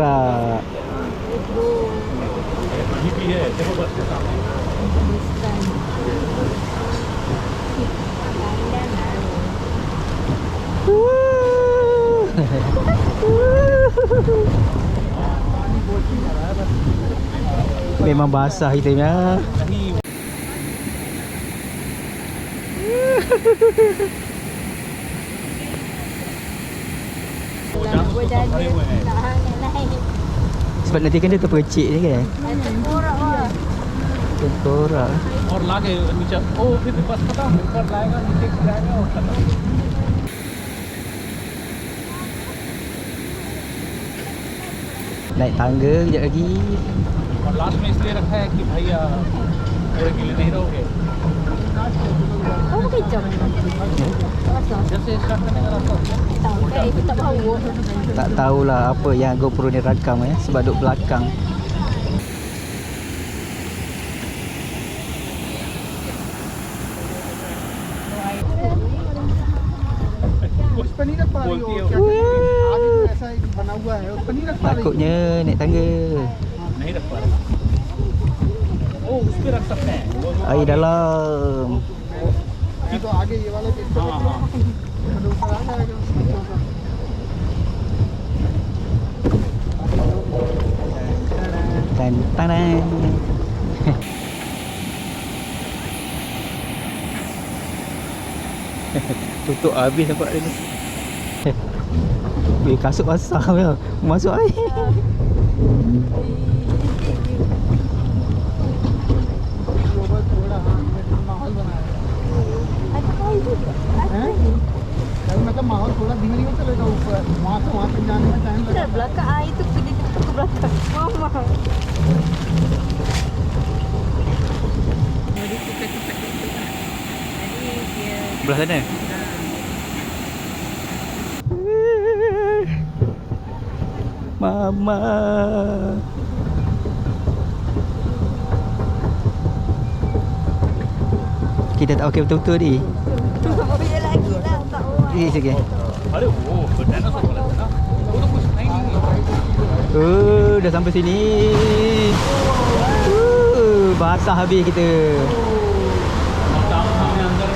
berak. Memang basah kita punya. Lampu jadi nak hang naik. Sebab nanti kan dia terpercik je kan. Nanti korak lah. Tengkorak. और लाके नीचे ओ फिर बस खत्म ऊपर लाएगा नीचे गिराएगा और खत्म Naik tangga kejap lagi. और लास्ट में इसलिए रखा है कि भैया पूरे गिले नहीं रहोगे Oh, pakai jam memang. Tak tahulah apa yang GoPro ni rakam eh sebab duk belakang. Takutnya naik tangga. Air dalam. ये तो आगे ये वाला भी हाँ हाँ तो ऊपर आ जाएगा Dan tanang. Tutup habis nampak dia ni. Weh, kasut basah punya. Masuk air. Kena belakang ah itu pergi jatuh ke belakang. Mama. Belah sana. Mama. Kita tak okey betul-betul ni. Oh, ya lagi lah. Tak okey. Okay. Aduh. dah sampai sini. Uh, basah habis kita.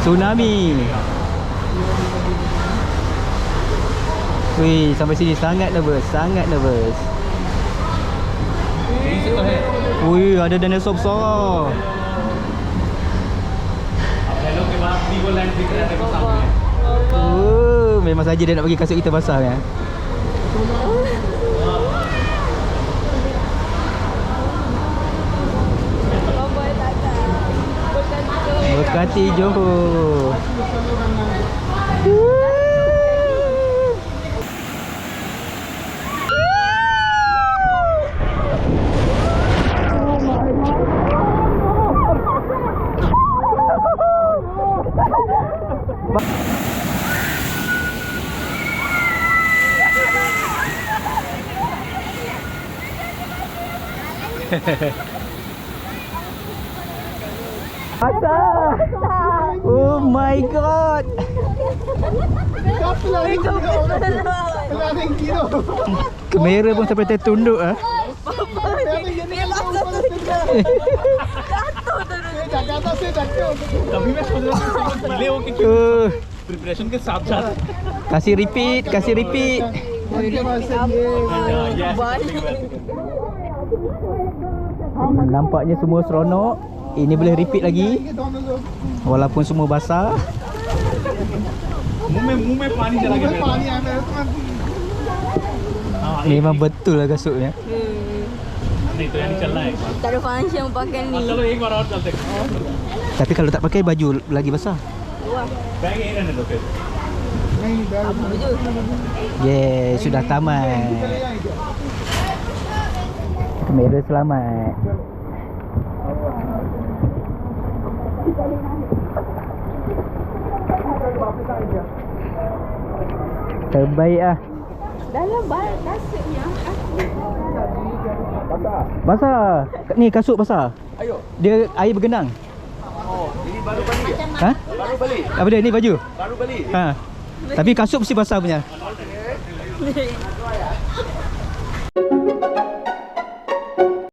Tsunami. Wih, sampai sini sangat nervous, sangat nervous. Ui, ada dinosaur besar. Oh, memang saja dia nak bagi kasut kita basah kan. Berkati Johor. Basah. Oh my god. Planning की हो Kamera pun sampai tertunduk ah. ये नहीं जगह से जाके तभी मैं सोच रहा था कि ढीले होके क्यों Uh, प्रिपरेशन के साथ साथ kasih repeat, kasih repeat. उसके बाद से ये Nampaknya semua seronok. Eh, ini boleh repeat lagi? Walaupun semua basah. Mume mume pani dia lagi pani ah, eh, memang eh. betul lah kasut ni. Ni tu yang dicelai tak ada function pakai ni. Ah, kalau ingat orang tak tapi kalau tak pakai baju lagi basah. Bang ini dan dok Ye, sudah tamat. Kamera selamat. Terbaik ah. Dalam balik kasutnya. Basah. Ni kasut basah. Ayo. Dia air bergenang. Oh, ini baru beli ya? Ha? Baru beli. Apa dia ni baju? Baru beli. Ha. Tapi kasut mesti basah punya.